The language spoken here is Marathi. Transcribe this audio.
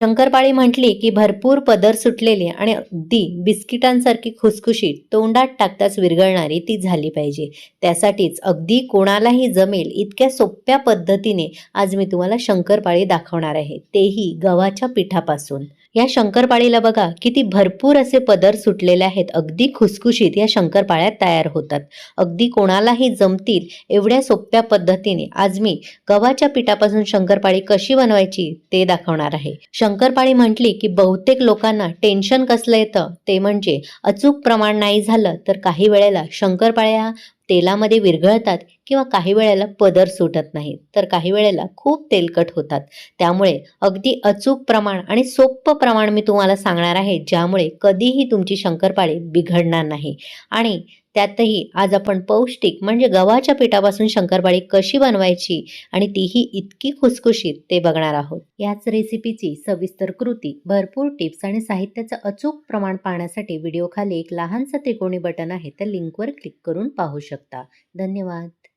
शंकरपाळी म्हटली की भरपूर पदर सुटलेली आणि अगदी बिस्किटांसारखी खुसखुशीत तोंडात टाकताच विरघळणारी ती झाली पाहिजे. त्यासाठीच अगदी कोणालाही जमेल इतक्या सोप्या पद्धतीने आज मी तुम्हाला शंकरपाळी दाखवणार आहे. तेही गव्हाच्या पिठापासून. या शंकरपाळीला बघा किती भरपूर असे पदर सुटलेले आहेत. अगदी खुसखुशीत या शंकरपाळ्या तयार होतात. अगदी कोणालाही जमतील एवढ्या सोप्या पद्धतीने आज मी गव्हाच्या पिठापासून शंकरपाळी कशी बनवायची ते दाखवणार आहे. शंकरपाळी म्हटली की बहुतेक लोकांना टेन्शन कसलं येतं? ते म्हणजे अचूक प्रमाण नाही झालं तर काही वेळेला शंकरपाळ्या तेलामध्ये विरघळतात किंवा काही वेळेला पदर सुटत नाही. तर काही वेळेला खूप तेलकट होतात. त्यामुळे अगदी अचूक प्रमाण आणि सोपं प्रमाण मी तुम्हाला सांगणार आहे ज्यामुळे कधीही तुमची शंकरपाळी बिघडणार नाही. आणि त्यातही आज आपण पौष्टिक म्हणजे गव्हाच्या पिठापासून शंकरपाळी कशी बनवायची आणि तीही इतकी खुसखुशीत ते बघणार आहोत. याच रेसिपीची सविस्तर कृती भरपूर टिप्स आणि साहित्याचं अचूक प्रमाण पाहण्यासाठी व्हिडिओ खाली एक लहानसं त्रिकोणी बटन आहे. त्या लिंकवर क्लिक करून पाहू शकता. धन्यवाद.